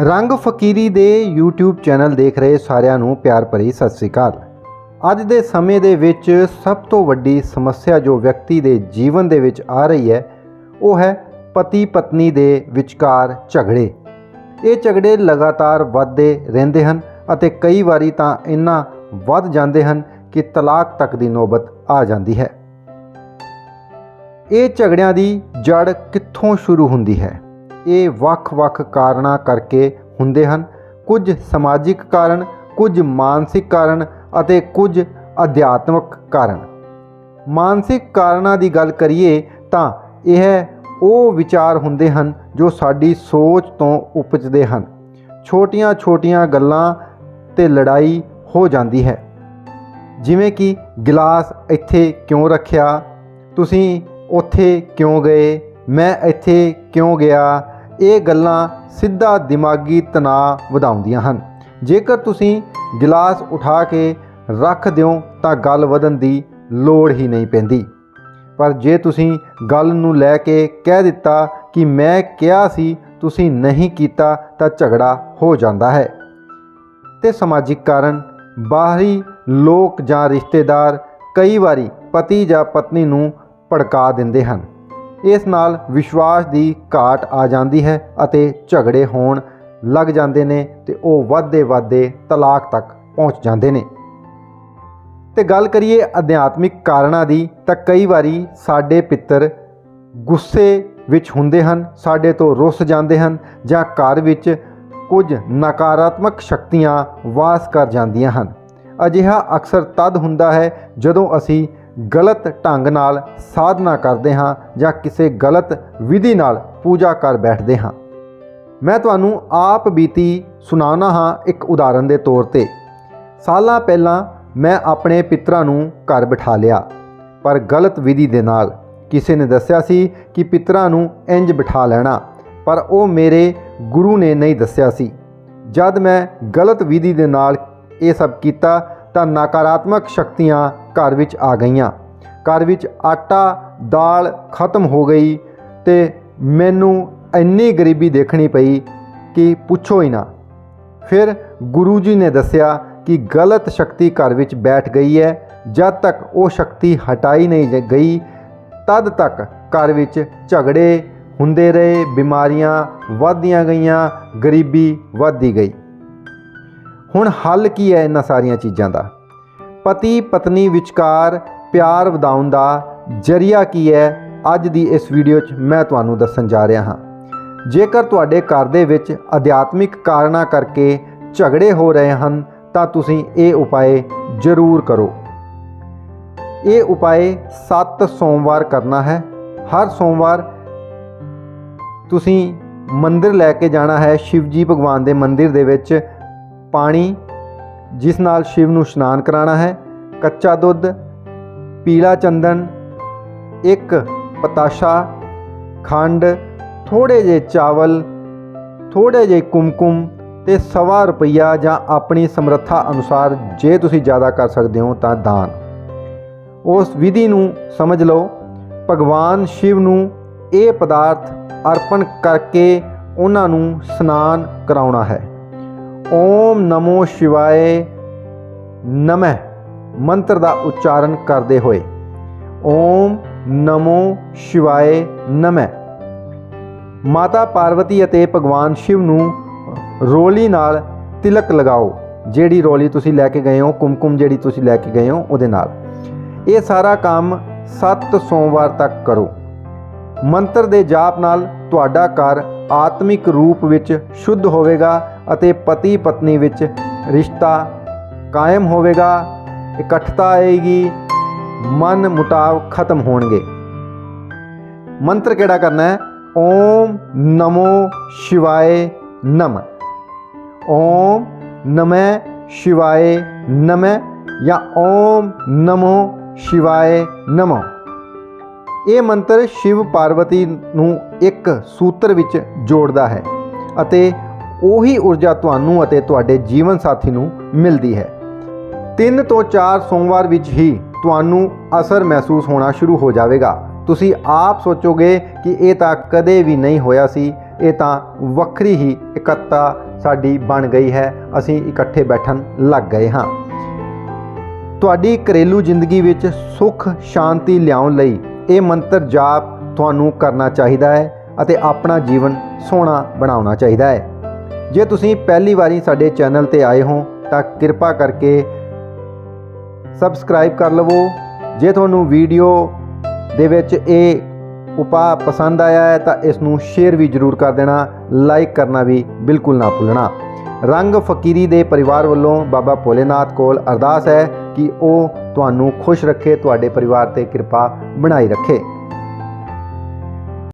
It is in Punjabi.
ਰੰਗ ਫਕੀਰੀ ਦੇ YouTube ਚੈਨਲ ਦੇਖ ਰਹੇ ਸਾਰਿਆਂ ਨੂੰ ਪਿਆਰ ਭਰੀ ਸਤਿ ਸ੍ਰੀ ਅਕਾਲ। ਅੱਜ ਦੇ ਸਮੇਂ ਦੇ ਵਿੱਚ ਸਭ ਤੋਂ ਵੱਡੀ ਸਮੱਸਿਆ ਜੋ ਵਿਅਕਤੀ ਦੇ ਜੀਵਨ ਦੇ ਵਿੱਚ ਆ ਰਹੀ ਹੈ, ਉਹ ਹੈ ਪਤੀ ਪਤਨੀ ਦੇ ਵਿਚਕਾਰ ਝਗੜੇ। ਇਹ ਝਗੜੇ ਲਗਾਤਾਰ ਵੱਧਦੇ ਰਹਿੰਦੇ ਹਨ ਅਤੇ ਕਈ ਵਾਰੀ ਤਾਂ ਇੰਨਾ ਵੱਧ ਜਾਂਦੇ ਹਨ ਕਿ ਤਲਾਕ ਤੱਕ ਦੀ ਨੌਬਤ ਆ ਜਾਂਦੀ ਹੈ। ਇਹ ਝਗੜਿਆਂ ਦੀ ਜੜ ਕਿੱਥੋਂ ਸ਼ੁਰੂ ਹੁੰਦੀ ਹੈ? ਇਹ ਵੱਖ-ਵੱਖ ਕਾਰਨਾਂ ਕਰਕੇ ਹੁੰਦੇ ਹਨ। ਕੁਝ ਸਮਾਜਿਕ ਕਾਰਨ, ਕੁਝ ਮਾਨਸਿਕ ਕਾਰਨ ਅਤੇ ਕੁਝ ਅਧਿਆਤਮਿਕ ਕਾਰਨ। ਮਾਨਸਿਕ ਕਾਰਨਾਂ ਦੀ ਗੱਲ ਕਰੀਏ ਤਾਂ ਇਹ ਉਹ ਵਿਚਾਰ ਹੁੰਦੇ ਹਨ ਜੋ ਸਾਡੀ ਸੋਚ ਤੋਂ ਉਪਜਦੇ ਹਨ। ਛੋਟੀਆਂ-ਛੋਟੀਆਂ ਗੱਲਾਂ ਤੇ ਲੜਾਈ ਹੋ ਜਾਂਦੀ ਹੈ। ਜਿਵੇਂ ਕਿ ਗਲਾਸ ਇੱਥੇ ਕਿਉਂ ਰੱਖਿਆ? ਤੁਸੀਂ ਉੱਥੇ ਕਿਉਂ ਗਏ? ਮੈਂ ਇੱਥੇ ਕਿਉਂ ਗਿਆ? ਇਹ ਗੱਲਾਂ ਸਿੱਧਾ ਦਿਮਾਗੀ ਤਣਾਅ ਵਧਾਉਂਦੀਆਂ ਹਨ। ਜੇਕਰ ਤੁਸੀਂ ਗਲਾਸ ਉਠਾ ਕੇ ਰੱਖ ਦਿਓ ਤਾਂ ਗੱਲ ਵਧਣ ਦੀ ਲੋੜ ਹੀ ਨਹੀਂ ਪੈਂਦੀ। ਪਰ ਜੇ ਤੁਸੀਂ ਗੱਲ ਨੂੰ ਲੈ ਕੇ ਕਹਿ ਦਿੱਤਾ ਕਿ ਮੈਂ ਕਿਹਾ ਸੀ, ਤੁਸੀਂ ਨਹੀਂ ਕੀਤਾ ਤਾਂ ਝਗੜਾ ਹੋ ਜਾਂਦਾ ਹੈ। ਤੇ ਸਮਾਜਿਕ ਕਾਰਨ, ਬਾਹਰੀ ਲੋਕ ਜਾਂ ਰਿਸ਼ਤੇਦਾਰ ਕਈ ਵਾਰੀ ਪਤੀ ਜਾਂ ਪਤਨੀ ਨੂੰ ਭੜਕਾ ਦਿੰਦੇ ਹਨ। ਇਸ ਨਾਲ ਵਿਸ਼ਵਾਸ ਦੀ ਘਾਟ ਆ ਜਾਂਦੀ ਹੈ ਅਤੇ ਝਗੜੇ ਹੋਣ ਲੱਗ ਜਾਂਦੇ ਨੇ ਤੇ ਉਹ ਵੱਧਦੇ ਵੱਧਦੇ ਤਲਾਕ ਤੱਕ ਪਹੁੰਚ ਜਾਂਦੇ ਨੇ। ਤੇ ਗੱਲ ਕਰੀਏ ਅਧਿਆਤਮਿਕ ਕਾਰਨਾਂ ਦੀ ਤਾਂ ਕਈ ਵਾਰੀ ਸਾਡੇ ਪਿੱਤਰ ਗੁੱਸੇ ਵਿੱਚ ਹੁੰਦੇ ਹਨ, ਸਾਡੇ ਤੋਂ ਰੁੱਸ ਜਾਂਦੇ ਹਨ ਜਾਂ ਘਰ ਵਿੱਚ ਕੁਝ ਨਕਾਰਾਤਮਕ ਸ਼ਕਤੀਆਂ ਵਾਸ ਕਰ ਜਾਂਦੀਆਂ ਹਨ। ਅਜਿਹਾ ਅਕਸਰ ਤਦ ਹੁੰਦਾ ਹੈ ਜਦੋਂ ਅਸੀਂ ਗਲਤ ਢੰਗ ਨਾਲ ਸਾਧਨਾ ਕਰਦੇ ਹਾਂ ਜਾਂ ਕਿਸੇ ਗਲਤ ਵਿਧੀ ਨਾਲ ਪੂਜਾ ਕਰ ਬੈਠਦੇ ਹਾਂ। ਮੈਂ ਤੁਹਾਨੂੰ ਆਪ ਬੀਤੀ ਸੁਣਾਉਣਾ ਹਾਂ ਇੱਕ ਉਦਾਹਰਨ ਦੇ ਤੌਰ ਤੇ। ਸਾਲਾਂ ਪਹਿਲਾਂ ਮੈਂ ਆਪਣੇ ਪਿਤਰਾਂ ਨੂੰ ਘਰ ਬਿਠਾ ਲਿਆ, ਪਰ ਗਲਤ ਵਿਧੀ ਦੇ ਨਾਲ। ਕਿਸੇ ਨੇ ਦੱਸਿਆ ਸੀ ਕਿ ਪਿਤਰਾਂ ਨੂੰ ਇੰਜ ਬਿਠਾ ਲੈਣਾ, ਪਰ ਉਹ ਮੇਰੇ ਗੁਰੂ ਨੇ ਨਹੀਂ ਦੱਸਿਆ ਸੀ। ਜਦ ਮੈਂ ਗਲਤ ਵਿਧੀ ਦੇ ਨਾਲ ਇਹ ਸਭ ਕੀਤਾ ਤਾਂ ਨਕਾਰਾਤਮਕ ਸ਼ਕਤੀਆਂ ਘਰ ਵਿੱਚ ਆ ਗਈਆਂ। ਘਰ ਵਿੱਚ ਆਟਾ, ਦਾਲ ਖਤਮ ਹੋ ਗਈ ਤੇ ਮੈਨੂੰ ਇੰਨੀ ਗਰੀਬੀ ਦੇਖਣੀ ਪਈ ਕਿ ਪੁੱਛੋ ਹੀ ਨਾ। ਫਿਰ ਗੁਰੂ ਜੀ ਨੇ ਦੱਸਿਆ ਕਿ ਗਲਤ ਸ਼ਕਤੀ ਘਰ ਵਿੱਚ ਬੈਠ ਗਈ ਹੈ। ਜਦ ਤੱਕ ਉਹ ਸ਼ਕਤੀ ਹਟਾਈ ਨਹੀਂ ਗਈ, ਤਦ ਤੱਕ ਘਰ ਵਿੱਚ ਝਗੜੇ ਹੁੰਦੇ ਰਹੇ, ਬਿਮਾਰੀਆਂ ਵੱਧਦੀਆਂ ਗਈਆਂ, ਗਰੀਬੀ ਵੱਧਦੀ ਗਈ। ਹੁਣ ਹੱਲ ਕੀ ਹੈ ਇਹਨਾਂ ਸਾਰੀਆਂ ਚੀਜ਼ਾਂ ਦਾ? ਪਤੀ ਪਤਨੀ ਵਿਚਕਾਰ ਪਿਆਰ ਵਧਾਉਣ ਦਾ ਜਰੀਆ ਕੀ ਹੈ? ਅੱਜ ਦੀ ਇਸ ਵੀਡੀਓ 'ਚ ਮੈਂ ਤੁਹਾਨੂੰ ਦੱਸਣ ਜਾ ਰਿਹਾ ਹਾਂ। ਜੇਕਰ ਤੁਹਾਡੇ ਘਰ ਦੇ ਵਿੱਚ ਅਧਿਆਤਮਿਕ ਕਾਰਨਾਂ ਕਰਕੇ ਝਗੜੇ ਹੋ ਰਹੇ ਹਨ, ਤਾਂ ਤੁਸੀਂ ਇਹ ਉਪਾਏ ਜ਼ਰੂਰ ਕਰੋ। ਇਹ ਉਪਾਏ 7 ਸੋਮਵਾਰ ਕਰਨਾ ਹੈ। ਹਰ ਸੋਮਵਾਰ ਤੁਸੀਂ ਮੰਦਿਰ ਲੈ ਕੇ ਜਾਣਾ ਹੈ। ਸ਼ਿਵਜੀ ਭਗਵਾਨ ਦੇ ਮੰਦਿਰ ਦੇ ਵਿੱਚ ਪਾਣੀ ਜਿਸ ਨਾਲ ਸ਼ਿਵ ਨੂੰ ਇਸ਼ਨਾਨ ਕਰਾਉਣਾ ਹੈ, ਕੱਚਾ ਦੁੱਧ, ਪੀਲਾ ਚੰਦਨ, ਇੱਕ ਪਤਾਸ਼ਾ, ਖੰਡ ਥੋੜੇ ਜਿਹੇ ਚਾਵਲ ਥੋੜੇ ਜਿਹੇ ਕੁਮਕੁਮ ਤੇ ਸਵਾ ਰੁਪਈਆ ਜਾਂ ਆਪਣੀ ਸਮਰੱਥਾ ਅਨੁਸਾਰ ਜੇ ਤੁਸੀਂ ਜ਼ਿਆਦਾ ਕਰ ਸਕਦੇ ਹੋ ਤਾਂ ਦਾਨ। ਉਸ ਵਿਧੀ ਨੂੰ ਸਮਝ ਲਓ। ਭਗਵਾਨ ਸ਼ਿਵ ਨੂੰ ਇਹ ਪਦਾਰਥ ਅਰਪਣ ਕਰਕੇ ਉਹਨਾਂ ਨੂੰ ਇਸ਼ਨਾਨ ਕਰਾਉਣਾ ਹੈ। ਓਮ ਨਮੋ ਸ਼ਿਵਾਏ ਨਮः ਮੰਤਰ ਦਾ ਉਚਾਰਨ ਕਰਦੇ ਹੋਏ। ਓਮ ਨਮੋ ਸ਼ਿਵਾਏ ਨਮः ਮਾਤਾ ਪਾਰਵਤੀ ਅਤੇ ਭਗਵਾਨ ਸ਼ਿਵ ਨੂੰ ਰੋਲੀ ਨਾਲ ਤਿਲਕ ਲਗਾਓ, ਜਿਹੜੀ ਰੋਲੀ ਤੁਸੀਂ ਲੈ ਕੇ ਗਏ ਹੋ, ਕੁਮਕੁਮ ਜਿਹੜੀ ਤੁਸੀਂ ਲੈ ਕੇ ਗਏ ਹੋ, ਉਹਦੇ ਨਾਲ। ਇਹ ਸਾਰਾ ਕੰਮ 7 ਸੋਮਵਾਰ ਤੱਕ ਕਰੋ। ਮੰਤਰ ਦੇ ਜਾਪ ਨਾਲ ਤੁਹਾਡਾ ਘਰ ਆਤਮਿਕ ਰੂਪ ਵਿੱਚ ਸ਼ੁੱਧ ਹੋਵੇਗਾ ਅਤੇ ਪਤੀ ਪਤਨੀ ਵਿੱਚ ਰਿਸ਼ਤਾ ਕਾਇਮ ਹੋਵੇਗਾ, ਇਕੱਠਤਾ ਆਏਗੀ, ਮਨ ਮੁਟਾਵ ਖਤਮ ਹੋਣਗੇ। ਮੰਤਰ ਕਿਹੜਾ ਕਰਨਾ ਹੈ? ਓਮ ਨਮੋ ਸ਼ਿਵਾਏ ਨਮ ਓਮ ਨਮੈ ਸ਼ਿਵਾਏ ਨਮੈ ਜਾਂ ਓਮ ਨਮੋ ਸ਼ਿਵਾਏ ਨਮੋ। ਇਹ ਮੰਤਰ ਸ਼ਿਵ ਪਾਰਵਤੀ ਨੂੰ ਇੱਕ ਸੂਤਰ ਵਿੱਚ ਜੋੜਦਾ ਹੈ ਅਤੇ ਉਹੀ ਊਰਜਾ ਤੁਹਾਨੂੰ ਅਤੇ ਤੁਹਾਡੇ ਜੀਵਨ ਸਾਥੀ ਨੂੰ ਮਿਲਦੀ ਹੈ। 3 ਤੋਂ 4 ਸੋਮਵਾਰ ਵਿੱਚ ਹੀ ਤੁਹਾਨੂੰ ਅਸਰ ਮਹਿਸੂਸ ਹੋਣਾ ਸ਼ੁਰੂ ਹੋ ਜਾਵੇਗਾ। ਤੁਸੀਂ ਆਪ ਸੋਚੋਗੇ ਕਿ ਇਹ ਤਾਂ ਕਦੇ ਵੀ ਨਹੀਂ ਹੋਇਆ ਸੀ, ਇਹ ਤਾਂ ਵੱਖਰੀ ਹੀ ਇਕੱਤਾ ਸਾਡੀ ਬਣ ਗਈ ਹੈ, ਅਸੀਂ ਇਕੱਠੇ ਬੈਠਣ ਲੱਗ ਗਏ ਹਾਂ। ਤੁਹਾਡੀ ਘਰੇਲੂ ਜ਼ਿੰਦਗੀ ਵਿੱਚ ਸੁੱਖ, ਸ਼ਾਂਤੀ ਲਿਆਉਣ ਲਈ ਇਹ ਮੰਤਰ ਜਾਪ ਤੁਹਾਨੂੰ ਕਰਨਾ ਚਾਹੀਦਾ ਹੈ ਅਤੇ ਆਪਣਾ ਜੀਵਨ ਸੋਹਣਾ ਬਣਾਉਣਾ ਚਾਹੀਦਾ ਹੈ। ਜੇ ਤੁਸੀਂ ਪਹਿਲੀ ਵਾਰੀ ਸਾਡੇ ਚੈਨਲ ਤੇ ਆਏ ਹੋ, ਤਾਂ ਕਿਰਪਾ ਕਰਕੇ ਸਬਸਕ੍ਰਾਈਬ ਕਰ ਲਵੋ। ਜੇ ਤੁਹਾਨੂੰ ਵੀਡੀਓ ਦੇ ਵਿੱਚ ਇਹ ਉਪਾਅ ਪਸੰਦ ਆਇਆ ਹੈ, ਤਾਂ ਇਸ ਨੂੰ ਸ਼ੇਅਰ ਵੀ ਜ਼ਰੂਰ ਕਰ ਦੇਣਾ, ਲਾਈਕ ਕਰਨਾ ਵੀ ਬਿਲਕੁਲ ਨਾ ਭੁੱਲਣਾ। ਰੰਗ ਫਕੀਰੀ ਦੇ ਪਰਿਵਾਰ ਵੱਲੋਂ ਬਾਬਾ ਭੋਲੇਨਾਥ ਕੋਲ ਅਰਦਾਸ ਹੈ ਕਿ ਉਹ ਤੁਹਾਨੂੰ ਖੁਸ਼ ਰੱਖੇ, ਤੁਹਾਡੇ ਪਰਿਵਾਰ ਤੇ ਕਿਰਪਾ ਬਣਾਈ ਰੱਖੇ।